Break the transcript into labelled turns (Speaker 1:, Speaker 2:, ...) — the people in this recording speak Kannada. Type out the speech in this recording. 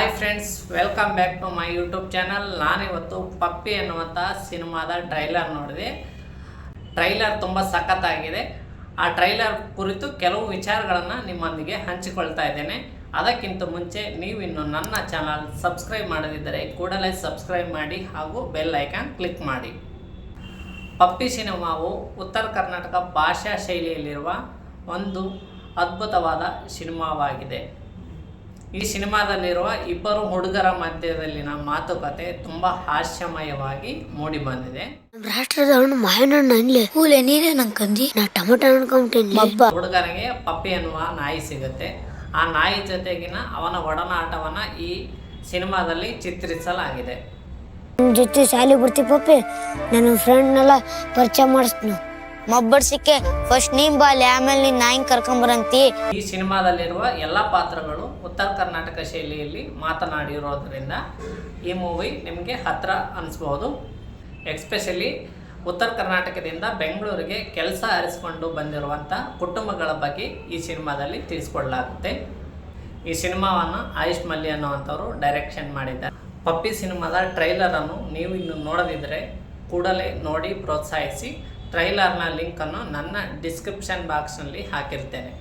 Speaker 1: Hi friends welcome back to my YouTube channel ನಾನಿವತ್ತು ಪಪ್ಪಿ ಅನ್ನುವಂಥ ಸಿನಿಮಾದ ಟ್ರೈಲರ್ ನೋಡಿದೆ. ಟ್ರೈಲರ್ ತುಂಬ ಸಖತ್ತಾಗಿದೆ. ಆ ಟ್ರೈಲರ್ ಕುರಿತು ಕೆಲವು ವಿಚಾರಗಳನ್ನು ನಿಮ್ಮೊಂದಿಗೆ ಹಂಚಿಕೊಳ್ತಾ ಇದ್ದೇನೆ. ಅದಕ್ಕಿಂತ ಮುಂಚೆ ನೀವಿನ್ನು ನನ್ನ ಚಾನಲ್ ಸಬ್ಸ್ಕ್ರೈಬ್ ಮಾಡದಿದ್ದರೆ ಕೂಡಲೇ ಸಬ್ಸ್ಕ್ರೈಬ್ ಮಾಡಿ ಹಾಗೂ ಬೆಲ್ ಐಕಾನ್ ಕ್ಲಿಕ್ ಮಾಡಿ. ಪಪ್ಪಿ ಸಿನಿಮಾವು ಉತ್ತರ ಕರ್ನಾಟಕ ಭಾಷಾ ಶೈಲಿಯಲ್ಲಿರುವ ಒಂದು ಅದ್ಭುತವಾದ ಸಿನಿಮಾವಾಗಿದೆ. ಈ ಸಿನಿಮಾದಲ್ಲಿರುವ ಇಬ್ಬರು ಹುಡುಗರ ಮಧ್ಯದಲ್ಲಿನ ಮಾತುಕತೆ ತುಂಬಾ ಹಾಸ್ಯಮಯವಾಗಿ ಮೂಡಿಬಂದಿದೆ
Speaker 2: ರಾಷ್ಟ್ರದ ಹಣ್ಣು ಅನ್ಲಿ ಕೂಲೆ ನೀನೇ ನಾ ಟೊಮೊಟೊ
Speaker 1: ಹುಡುಗನಿಗೆ ಪಪ್ಪಿ ಅನ್ನುವ ನಾಯಿ ಸಿಗುತ್ತೆ. ಆ ನಾಯಿ ಜೊತೆಗಿನ ಅವನ ಒಡನಾಟವನ್ನ ಈ ಸಿನಿಮಾದಲ್ಲಿ ಚಿತ್ರಿಸಲಾಗಿದೆ.
Speaker 2: ನಿಮ್ಮ ಜೊತೆ ಶಾಲೆ ಬರ್ತೀವಿ ಪಪ್ಪಿ. ನನ್ನ ಫ್ರೆಂಡ್ನೆಲ್ಲ ಪರಿಚಯ ಮಾಡಿಸ್ನು ಮಬ್ಬಡ್ಸಿಕ್ಕೆ ಫಸ್ಟ್ ನೀನ್ ಬಾಲಿ, ಆಮೇಲೆ ನೀನ್ ನಾಯಿನ್ ಕರ್ಕೊಂಬರಂತಿ.
Speaker 1: ಈ ಸಿನಿಮಾದಲ್ಲಿರುವ ಎಲ್ಲಾ ಪಾತ್ರಗಳು ಉತ್ತರ ಕರ್ನಾಟಕ ಶೈಲಿಯಲ್ಲಿ ಮಾತನಾಡಿರೋದ್ರಿಂದ ಈ ಮೂವಿ ನಿಮಗೆ ಹತ್ರ ಅನಿಸ್ಬೋದು. ಎಕ್ಸ್ಪೆಷಲಿ ಉತ್ತರ ಕರ್ನಾಟಕದಿಂದ ಬೆಂಗಳೂರಿಗೆ ಕೆಲಸ ಅರಿಸಿಕೊಂಡು ಬಂದಿರುವಂಥ ಕುಟುಂಬಗಳ ಬಗ್ಗೆ ಈ ಸಿನಿಮಾದಲ್ಲಿ ತಿಳಿಸ್ಕೊಡ್ಲಾಗುತ್ತೆ. ಈ ಸಿನಿಮಾವನ್ನು ಆಯುಷ್ ಮಲ್ಲಿ ಅನ್ನುವಂಥವ್ರು ಡೈರೆಕ್ಷನ್ ಮಾಡಿದ್ದಾರೆ. ಪಪ್ಪಿ ಸಿನಿಮಾದ ಟ್ರೈಲರನ್ನು ನೀವು ಇನ್ನು ನೋಡದಿದ್ದರೆ ಕೂಡಲೇ ನೋಡಿ ಪ್ರೋತ್ಸಾಹಿಸಿ. ಟ್ರೈಲರ್ನ ಲಿಂಕನ್ನು ನನ್ನ ಡಿಸ್ಕ್ರಿಪ್ಷನ್ ಬಾಕ್ಸ್ನಲ್ಲಿ ಹಾಕಿರ್ತೇನೆ.